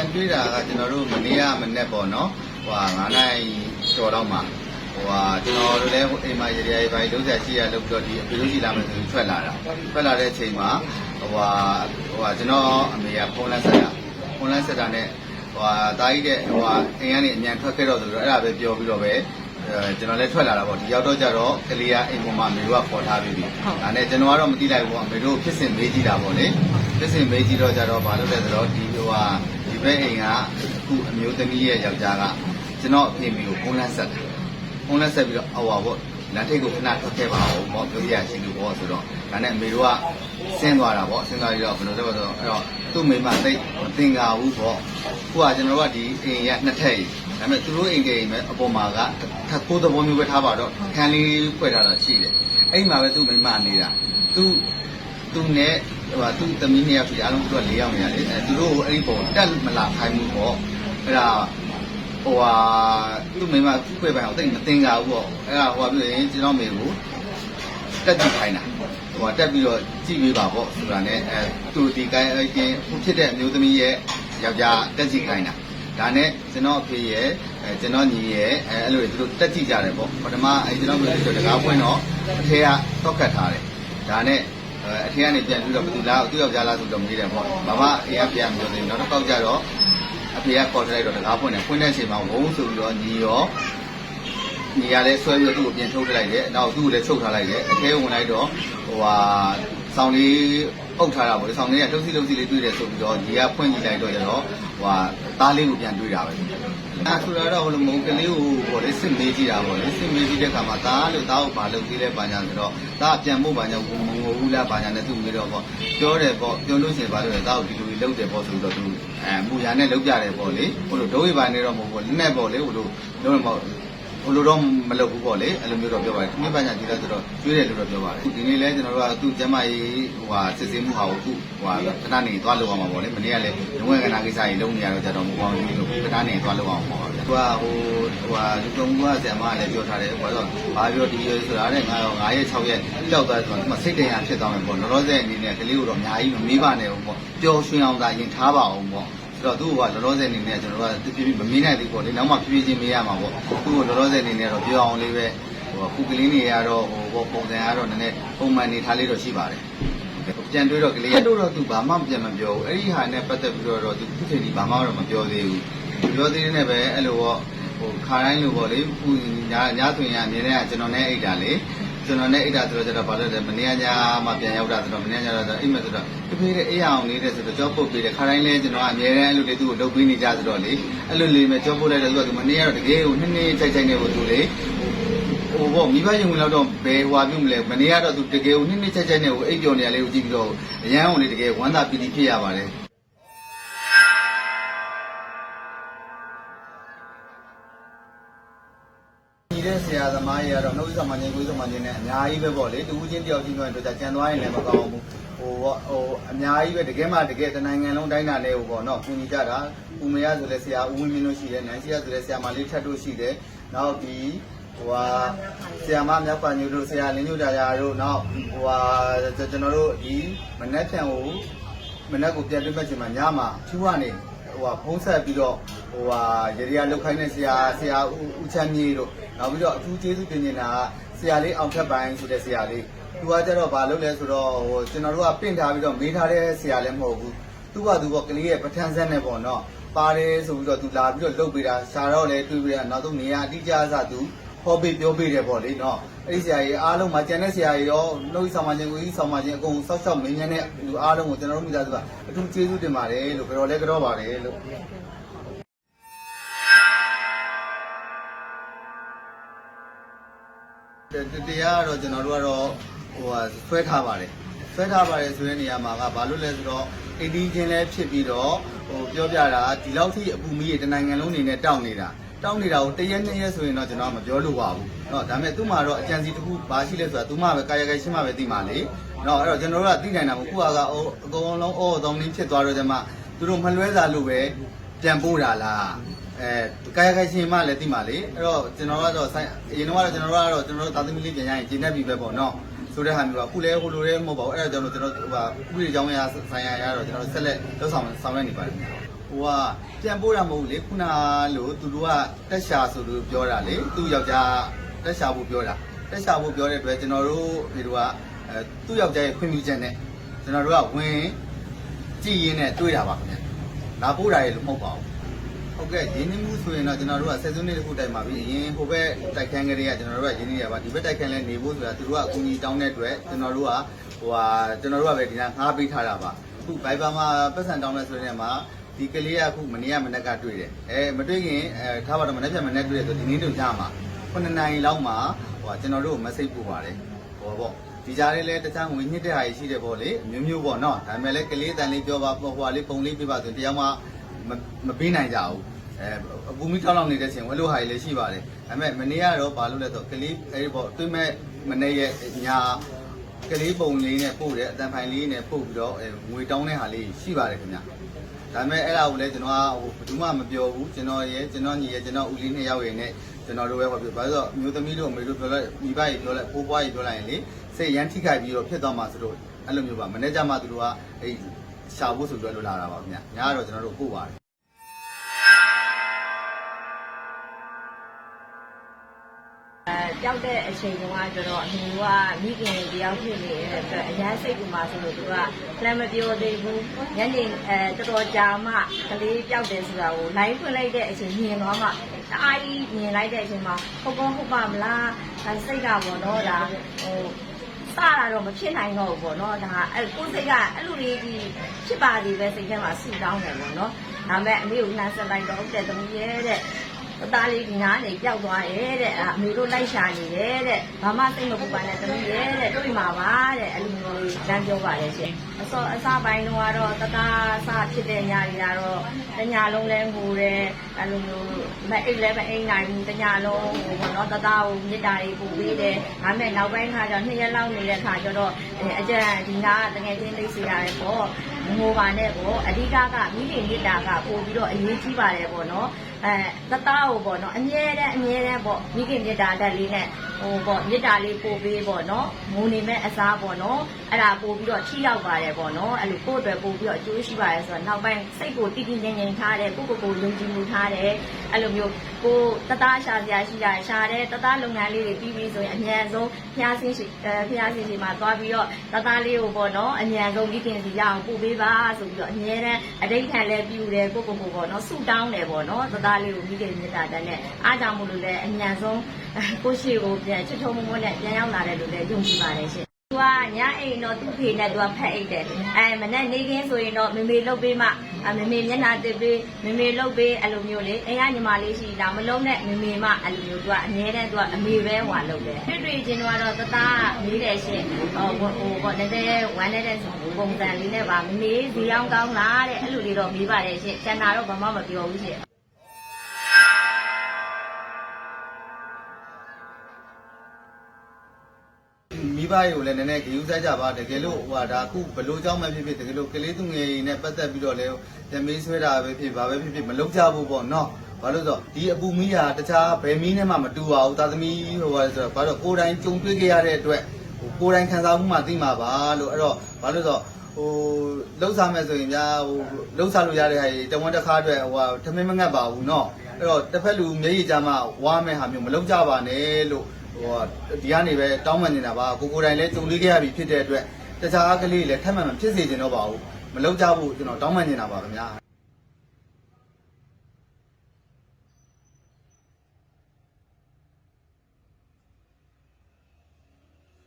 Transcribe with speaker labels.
Speaker 1: ပြန်တွေးတာကကျွန်တော်တို့မနေ့ကမနေ့ပေါ့နော်ဟို9နိုင်ကျော်တော့မှဟိုဟာကျွန်တော်တို့လည်းအိမ်မှာရေရေပိုင်းလုံးဆက်ရှိရလို့ပြီးတော့ဒီအဖေလို့ရှိလာမယ်ဆိုရင်ထွက်လာတာထွက်လာတဲ့အချိန်မှာဟိုဟာဟိုဟာကျွန်တော်အမေကဖုန်းလန်းဆက်တာဖုန်းလန်းဆက်တာနဲ့ဟိုဟာတာကြီးတဲ့ဟိုဟာအိမ်ကနေအမြန်ထွက်ခဲ့တော့ဆိုတော့အဲ့ဒါပဲပြောပြီးတော့ပဲအဲကျွန်တော်လည်းထွက်လာတာပေါ့ဒီရောက်တော့ကြတော့ကလေးကအိမ်ပေါ်မှာမေတို့ကပေါ်ထားပြီးပြီဒါနဲ့ကျွန်တော်ကတော့မသိလိုက်ဘူးပေါ့မေတို့ဖြစ်စဉ်မေးကြည့်တာပေါ့လေဖြစ်စဉ်မေးကြည့်တော့ကြတော့ဘာလို့လဲဆိုတော့ဒီဟိုဟာ ဒီဘက်အိမ်ကအခုအမျိုးသမီးရဲ့ယောက်ျားကကျွန်တော်အဖေမေကိုဖုန်းလန်းဆက်တာဖုန်းလန်းဆက်ပြီးတော့အဝါပေါ့လမ်းထိပ်ကိုခဏထွက်ခဲ့ပါဦးပေါ့ပြောရရှိလို့ပေါ့ဆိုတော့ဒါနဲ့မေတို့ကဆင်းသွားတာပေါ့ဆင်းသွားပြီးတော့ဘယ်လိုလဲဆိုတော့အဲ့တော့သူ့မိမသိမသင်္ကာဘူးပေါ့ခုကကျွန်တော်တို့ကဒီအိမ်ရနှစ်ထပ်ကြီးဒါပေမဲ့သူတို့အိမ်ကိန်းမဲ့အပေါ်မှာကထပ်ကိုးသဘောမျိုးပဲထားပါတော့ခန်းလေးဖွဲ့ထားတာရှိတယ်အဲ့မှာပဲသူ့မိမနေတာသူ့သူနဲ့ ဟိုသူ့သမီးနှစ်ယောက်ရှိအားလုံးသူက၄ယောက်နေရတယ်အဲသူတို့ကိုအဲ့ဒီပုံတက်မလာခိုင်းဘူးပေါ့အဲ့ဒါဟိုဟာသူ့မိမခွေပိုင်အောင်တိတ်မတင်ကြဘူးပေါ့အဲ့ဒါဟိုဟာပြောရင်ကျွန်တော်မေကိုတက်ကြည့်ခိုင်းတာဟိုဟာတက်ပြီးတော့ကြည့်ပေးပါပေါ့ဆိုတာနဲ့အဲသူဒီကိုင်းအချင်းဖြစ်တဲ့အမျိုးသမီးရဲ့ယောက်ျားတက်ကြည့်ခိုင်းတာဒါနဲ့ကျွန်တော်အဖေရဲ့အဲကျွန်တော်ညီရဲ့အဲအဲ့လိုသူတို့တက်ကြည့်ကြတယ်ပေါ့ပထမအဲကျွန်တော်မျိုးဆိုတကားပွင့်တော့အထဲကတော့ကတ်ထားတယ်ဒါနဲ့ အဲအထက်ကနေပြန်ပြီးတော့ဘယ်သူလားသူ့ယောက်ျားလားဆိုတော့မေးတယ်ပေါ့ဘာမှအေးကပြန်ပြောသေးဘူးနောက်တစ်ခေါက်ကျတော့အဖေကခေါ်ထလိုက်တော့တကားပွင့်တယ်ပွင့်တဲ့အချိန်မှာဝုန်းဆိုပြီးတော့ညီရော ညီရလဲဆွဲပြီးတော့သူ့ကိုပြန်ထုတ်ထလိုက်တယ်နောက်သူ့ကိုလည်းချုပ်ထားလိုက်တယ်အထဲဝင်လိုက်တော့ဟိုဟာဆောင်းလေးအုပ်ထားတာပေါ့လေဆောင်းလေးကလှုပ်စီးလှုပ်စီးလေးတွေ့တယ်ဆိုပြီးတော့ညီကဖွင့်ကြည့်လိုက်တော့ကျတော့ဟိုဟာသားလေးကိုပြန်တွေ့တာပဲအဲဆိုတော့ဟိုလိုမုံကလေးကိုပေါ့လေစစ်မေးကြည့်တာပေါ့လေစစ်မေးကြည့်တဲ့အခါမှာသားလို့သားကိုပါလုပ်သေးလဲပါညာဆိုတော့သားပြန်ဖို့ပါညာမငိုဘူးလားပါညာနဲ့သူ့မေးတော့ပေါ့ပြောတယ်ပေါ့ပြောလို့ရှိရင်ပါလို့လေသားကိုဒီလိုလုပ်တယ်ပေါ့ဆိုတော့သူအဲမူရနဲ့လုပ်ကြတယ်ပေါ့လေဟိုလိုဒိုးဝေပါနေတော့မဟုတ်ဘူးလက်နဲ့ပေါ့လေဟိုလိုလုံးတော့ ဘလိုတော့မလုပ်ဘူးပေါ့လေအဲ့လိုမျိုးတော့ပြောပါတယ်။မိဘညာဒီလားဆိုတော့ကျွေးတယ်လို့တော့ပြောပါတယ်။ဒီနေ့လဲကျွန်တော်တို့ကသူ့ကျမကြီးဟိုဟာစစ်ဆေးမှုဟာကိုခုဟိုဟာခဏနေသွားလုပ်အောင်ပါပေါ့လေ။မနေ့ကလည်းငွေကနာကိစ္စကြီးလုံးနေရတော့ကြတော့မပေါ့ဘူးလို့ခဏနေသွားလုပ်အောင်ပါဗျာ။သူကဟိုဟိုဟာလူတုံကဆရာမကလည်းပြောထားတယ်။ဟိုတော့ဘာပြောဒီရွယ်ဆိုတာနဲ့ငါတော့9ရက်6ရက်ကြောက်သွားဆိုတော့ဒီမှာစိတ်တရားဖြစ်သွားမယ်ပေါ့။လောလောဆယ်အနေနဲ့ကလေးကိုတော့အများကြီးမမေးပါနဲ့ဘူးပေါ့။ပျော်ရွှင်အောင်သာရင်ထားပါအောင်ပေါ့။ ဆိုတော့သူ့ကလောလောဆယ်အနေနဲ့ကျွန်တော်တို့ကပြပြမမင်းနိုင်သေးပေါ့လေနောက်မှပြပြချင်းမေးရမှာပေါ့သူ့ကိုလောလောဆယ်အနေနဲ့တော့ပြောအောင်လေးပဲဟိုခုကလေးနေရတော့ဟိုပုံစံကတော့နည်းနည်းပုံမှန်နေထားလေးတော့ရှိပါတယ်ပြန်တွေးတော့ကလေးကတော့တော့သူဘာမှပြန်မပြောဘူးအဲ့ဒီဟာနဲ့ပတ်သက်ပြီးတော့သူခုချိန်ဒီဘာမှတော့မပြောသေးဘူးပြောသေးတဲ့နဲ့ပဲအဲ့လိုပေါ့ဟိုခါတိုင်းလိုပေါ့လေခုညညဆိုရင်အမြဲတမ်းကျွန်တော်နဲ့အိတ်တာလေ ကျွန်တော်နဲ့အိတ်တာဆိုတော့ကျတော့ဘာလို့လဲမနေ့ကညမှပြန်ရောက်တာဆိုတော့မနေ့ကညတော့အိတ်မဲ့ဆိုတော့တဖေးတဲ့အေးအောင်နေတဲ့ဆိုတော့ကြောက်ပုတ်ပေးတယ်ခါတိုင်းလဲကျွန်တော်အမြဲတမ်းအဲ့လိုလေးသူ့ကိုလှုပ်ပေးနေကြဆိုတော့လေအဲ့လိုလေးမဲ့ကြောက်ပုတ်လိုက်တယ်ဆိုတော့မနေ့ကတော့တကယ်ကိုနှစ်နှစ်ချိုက်ချိုက်နေဖို့သူလေဟိုပေါ့မိဘယုံလောက်တော့ဘယ်ဟွာပြုမလဲမနေ့ကတော့သူတကယ်ကိုနှစ်နှစ်ချိုက်ချိုက်နေကိုအိတ်ပျော်နေရလေးကိုကြည့်ပြီးတော့အရန်အောင်လေးတကယ်ဝမ်းသာပီတိဖြစ်ရပါတယ် သမားကြီးကတော့နှုတ်ဆက်မှချင်းကိုယ်ဆက်မှချင်းနဲ့အများကြီးပဲပေါ့လေတူးချင်းတယောက်ချင်းပြောရင်တော့ကြံသွားရင်လည်းမကောင်းဘူးဟိုပေါ့ဟိုအများကြီးပဲတကယ်မှတကယ်တနိုင်ငံလုံးတိုင်းတာလေးဟိုပေါ့နော်ကူညီကြတာဦးမရဆိုလဲဆရာဦးဝင်းမင်းတို့ရှိတယ်နိုင်ဆရာဆိုလဲဆရာမလေးထက်တို့ရှိတယ်နောက်ဒီဟိုဟာဆရာမမြောက်ပါညိုတို့ဆရာလင်းညိုဒါရာတို့နောက်ဟိုဟာကျွန်တော်တို့ဒီမနက်ဖြန်ကိုမနက်ကိုပြန်တွေ့မှချိန်မှာညမှာဖြူကနေ ဟိုဟာဖုံးဆက်ပြီးတော့ဟိုဟာရေရီယာလောက်ခိုင်းတဲ့ဆရာဆရာဦးချမ်းမြေတို့နောက်ပြီးတော့အထူးကျေးဇူးတင်နေတာဆရာလေးအောင်ထက်ပိုင်းဆိုတဲ့ဆရာလေးသူကကြတော့ဘာလုပ်လဲဆိုတော့ဟိုကျွန်တော်တို့ကပင့်ထားပြီးတော့မေးထားတဲ့ဆရာလည်းမဟုတ်ဘူးသူကသူကကလေးရဲ့ပထန်းဆက်နဲ့ပေါ့နော်ပါတယ်ဆိုပြီးတော့သူလာပြီးတော့လုပ်ပေးတာရှာတော့လည်းတွေးပေးတာနောက်ဆုံးနေရာအတိအကျအစသူ ဟောပေးပြောပေးတယ်ပေါ့လေနော်အဲ့ဒီဆရာကြီးအားလုံးမှာကျန်တဲ့ဆရာကြီးရောနှုတ်ဆောင်မှချင်းကိုကြီးဆောင်မှချင်းအကုန်စောက်ရှောက်မင်းမြန်းတဲ့လူအားလုံးကိုကျွန်တော်တို့မိသားစုကအထူးကျေးဇူးတင်ပါတယ်လို့ကြော်လဲကြောပါတယ်လို့တရားကတော့ကျွန်တော်တို့ကတော့ဟိုဟာဆွဲထားပါတယ်ဆွဲထားပါတယ်ဆိုတဲ့နေရာမှာကဘာလို့လဲဆိုတော့အင်းဒီချင်းလဲဖြစ်ပြီးတော့ဟိုပြောပြတာဒီလောက်ထိအပူမီးရဲ့တနိုင်ငံလုံးအနေနဲ့တောက်နေတာ တောက်နေတာကိုတရက်နှစ်ရက်ဆိုရင်တော့ကျွန်တော်မပြောလို့ပါဘူးเนาะဒါပေမဲ့သူ့မှာတော့အကြံစီတစ်ခုဘာရှိလဲဆိုတာသူ့မှာပဲကာယကံရှင်းမှပဲသိမှာလေเนาะအဲ့တော့ကျွန်တော်တို့ကသိနိုင်တာမဟုတ်ခုကအကုန်လုံးအော်အသောင်းလေးဖြစ်သွားတော့ကျမှသူတို့မလွဲစာလို့ပဲပြန်ပို့တာလားအဲကာယကံရှင်မှလည်းသိမှာလေအဲ့တော့ကျွန်တော်ကတော့ဆိုင်အရင်တော့ကျွန်တော်တို့ကတော့ကျွန်တော်တို့သာသမီလေးပြန်ရရင်ကျင်းတတ်ပြီပဲပေါ့เนาะဆိုတဲ့ဟာမျိုးကအခုလဲဟိုလိုလဲမဟုတ်ပါဘူးအဲ့ဒါကြောင့်ကျွန်တော်တို့ဟိုဥပဒေကြောင်းရဆိုင်ရာရတော့ကျွန်တော်တို့ဆက်လက်လုပ်ဆောင်ဆောင်ရွက်နေပါတယ် ဟိုကပြန်ပို့တာမဟုတ်ဘူးလေခုနလို့သူတို့ကတက်ရှာဆိုလို့ပြောတာလေသူ့ယောက်ျားတက်ရှာဖို့ပြောတာတက်ရှာဖို့ပြောတဲ့အတွက်ကျွန်တော်တို့ဒီတို့ကအဲသူ့ယောက်ျားရဲ့ခွင့်ပြုချက်နဲ့ကျွန်တော်တို့ကဝင်ကြည်ရင်းနဲ့တွေ့တာပါခင်ဗျလာပို့တာရေလို့မဟုတ်ပါဘူးဟုတ်ကဲ့ရင်းနှီးမှုဆိုရင်တော့ကျွန်တော်တို့ကဆက်စုံနေတစ်ခုတိုင်ပါပြီအရင်ဟိုဘက်တိုက်ခန်းကလေးကကျွန်တော်တို့ကရင်းနှီးရပါဒီဘက်တိုက်ခန်းလဲနေဖို့ဆိုတာသူတို့ကအကူအညီတောင်းတဲ့အတွက်ကျွန်တော်တို့ကဟိုဟာကျွန်တော်တို့ကပဲဒီကငှားပေးထားတာပါအခု Viber မှာပတ်စံတောင်းလဲဆိုတဲ့နေရာမှာ ဒီကလေးကအခုမနေ့ကမနေ့ကတွေ့တယ်အဲမတွေ့ခင်အဲထားပါတော့မနေ့ပြန်မနေ့တွေ့တယ်ဆိုဒီနေ့တို့ရမှာ9နိုင်လောက်မှာဟိုကျွန်တော်တို့မစိတ်ပူပါတယ်ဟောပေါ့ဒီကြားလေးလဲတခြားငွေညစ်တဲ့ဟာရှိတယ်ပေါ့လေမျိုးမျိုးပေါ့နော်ဒါပေမဲ့လည်းကလေးတန်လေးပြောပါဟိုဟာလေးပုံလေးပြပါဆိုတရားမှမပေးနိုင်ကြဘူးအဲအပူမီထောက်လောက်နေတဲ့ချိန်ဝဲလို့ဟာကြီးလည်းရှိပါတယ်ဒါပေမဲ့မနေ့ကတော့ဘာလို့လဲဆိုကလေးအဲဒီပေါ့တွေ့မဲ့မနေ့ရဲ့ညာကလေးပုံလေးနဲ့ပို့တယ်အတန်ဖိုင်လေးနဲ့ပို့ပြီးတော့ငွေတောင်းတဲ့ဟာလေးရှိပါတယ်ခင်ဗျာ ဒါပေမဲ့အဲ့ဒါကိုလည်းကျွန်တော်ကဟိုဘယ်သူမှမပြောဘူးကျွန်တော်ရဲ့ကျွန်တော်ညီရဲ့ကျွန်တော်ဦးလေးနှစ်ယောက်ရဲ့နဲ့ကျွန်တော်တို့ပဲဟောပြောဘာလို့ဆိုတော့မျိုးသမီးတို့အမေတို့ပြောလိုက်မိဘကြီးပြောလိုက်ပိုးပွားကြီးပြောလိုက်ရင်လေစိတ်ရမ်းထိခိုက်ပြီးတော့ဖြစ်သွားမှာဆိုတော့အဲ့လိုမျိုးပါမနေ့ကမှသူတို့ကအဲ့ရှာဖို့ဆိုပြောလို့လာတာပါခင်ဗျညာကတော့ကျွန်တော်တို့ပို့ပါတယ်
Speaker 2: အဲကြောက်တဲ့အချိန်တုန်းကကျတော့အမေကမိခင်တယောက်ဖြစ်နေတဲ့အတွက်အရန်စိတ်ကူမှာဆိုလို့သူကလည်းမပြောသေးဘူးညနေအဲတော်တော်ကြာမှကလေးပြောက်တယ်ဆိုတာကို line ဖွင့်လိုက်တဲ့အချိန်မြင်တော့မှတအားကြီးမြင်လိုက်တဲ့အချိန်မှာဟုတ်ကောဟုတ်ပါမလားဒါစိတ်ကပေါ့နော်ဒါဟိုစတာတော့မဖြစ်နိုင်တော့ဘူးပေါ့နော်ဒါအဲကိုယ်စိတ်ကအဲ့လိုလေးကြီးဖြစ်ပါသေးပဲစိတ်ထဲမှာဆူတောင်းတယ်ပေါ့နော်ဒါပေမဲ့အမေကိုလှမ်းဆက်လိုက်တော့ဟုတ်တယ်သမီးရဲ့တဲ့ အသားလေးဒီနားနေပျောက်သွားရဲ့တဲ့အမေတို့လိုက်ရှာနေတယ်တဲ့ဘာမှစိတ်မပူပါနဲ့သမီးရဲ့တဲ့တွေ့မှာပါတဲ့အလိုမျိုးလမ်းပြောပါတယ်ရှင်အစောအစပိုင်းတော့ကတော့တသားစဖြစ်တဲ့ညတွေကတော့တညာလုံးလဲငိုတယ်အဲ့လိုမျိုးမအိတ်လည်းမအိတ်နိုင်ဘူးတညာလုံးဟိုဘောနော်တသားကိုမြစ်တာတွေပူပေးတယ်ဒါပေမဲ့နောက်ပိုင်းခါကျတော့နှစ်ရက်လောက်နေတဲ့ခါကျတော့အကြံဒီနာကတကယ်ချင်းသိစေရတယ်ပေါ့ငိုပါနဲ့ပေါ့အဓိကကမိခင်မြစ်တာကပို့ပြီးတော့အရေးကြီးပါတယ်ပေါ့နော် အဲတသားကိုပေါ့နော်အမြဲတမ်းအမြဲတမ်းပေါ့မိခင်မြစ်တာတက်လေးနဲ့ ဟိုပေါ့မြစ်တာလေးပို့ပေးပေါ့နော်ငိုနေမဲ့အစားပေါ့နော်အဲ့ဒါပို့ပြီးတော့ထိရောက်ပါတယ်ပေါ့နော်အဲ့လိုကိုယ့်အတွက်ပို့ပြီးတော့အကျိုးရှိပါတယ်ဆိုတော့နောက်ပိုင်းစိတ်ကိုတည်တည်ငြိမ်ငြိမ်ထားတယ်ကိုယ့်ကိုယ်ကိုယုံကြည်မှုထားတယ်အဲ့လိုမျိုးကိုတသားရှာစရာရှိတာရှာတယ်တသားလုပ်ငန်းလေးတွေပြီးပြီးဆိုရင်အမြန်ဆုံးဖျားဆင်းရှိအဲဖျားဆင်းရှိမှာသွားပြီးတော့တသားလေးကိုပေါ့နော်အမြန်ဆုံးမိခင်စီရအောင်ပို့ပေးပါဆိုပြီးတော့အများတန်းအတိတ်ခံလဲပြူတယ်ကိုယ့်ကိုယ်ကိုပေါ့နော်ဆူတောင်းတယ်ပေါ့နော်တသားလေးကိုမိခင်မြတ်တာတန်းနဲ့အားကြောင့်မို့လို့လဲအမြန်ဆုံးကိုရှိကိုပြန်ချစ်ထုံမမနဲ့ပြန်ရောက်လာတယ်လို့လည်းယုံကြည်ပါတယ်ရှင်သူကညအိမ်တော့သူ့ဖေနဲ့သူကဖက်အိတ်တယ်အဲမနဲ့နေခင်းဆိုရင်တော့မေမေလှုပ်ပေးမှအမေမေမျက်နှာတစ်ပေးမေမေလှုပ်ပေးအဲ့လိုမျိုးလေအိမ်ကညီမလေးရှိတာမလုံးနဲ့မေမေမအဲ့လိုမျိုးသူကအမြဲတမ်းသူကအမေပဲဟွာလုပ်တယ်တွေ့တွေ့ချင်းတော့တသားမေးတယ်ရှင်ဟိုဟိုပေါ့နည်းနည်းဝမ်းနေတဲ့ပုံစံလေးနဲ့ပါမေမေဇီအောင်ကောင်းလားတဲ့အဲ့လိုလေးတော့မေးပါတယ်ရှင်ကျန်တာတော့ဘာမှမပြောဘူးရှင်
Speaker 1: ဘတွေကိုလည်းနည်းနည်းဂရုစိုက်ကြပါတကယ်လို့ဟိုဟာဒါအခုဘလို့ကြောင်းမှဖြစ်ဖြစ်တကယ်လို့ကလေးသူငယ်တွေနဲ့ပတ်သက်ပြီးတော့လည်းတမေးဆွဲတာပဲဖြစ်ဘာပဲဖြစ်ဖြစ်မလုပ်ကြဘူးပေါ့နော်ဘာလို့ဆိုတော့ဒီအပူမီးဟာတခြားဘယ်မီးနဲ့မှမတူပါဘူးသာသမီဟိုဟာဆိုတော့ဘာလို့ကိုယ်တိုင်ကြုံတွေ့ခဲ့ရတဲ့အတွက်ဟိုကိုယ်တိုင်ခံစားမှုမှသိမှာပါလို့အဲ့တော့ဘာလို့ဆိုတော့ဟိုလှုပ်စားမယ်ဆိုရင်ဗျာဟိုလှုပ်စားလို့ရတဲ့ဟာကြီးတဝန်းတစ်ခါအတွက်ဟိုဟာထမင်းမငတ်ပါဘူးเนาะအဲ့တော့တစ်ဖက်လူမျက်ရည်ကြမှာဝါမဲ့ဟာမျိုးမလုပ်ကြပါနဲ့လို့ ဟိုဒီကနေပဲတောင်းပန်နေတာပါကိုကိုတိုင်လည်းကြုံလေးခဲ့ရပြီဖြစ်တဲ့အတွက်တခြားကလေးလည်းထပ်မံမဖြစ်စေချင်တော့ပါဘူးမလုပ်ကြဘူးကျွန်တော်တောင်းပန်နေတာပါခင်ဗျာ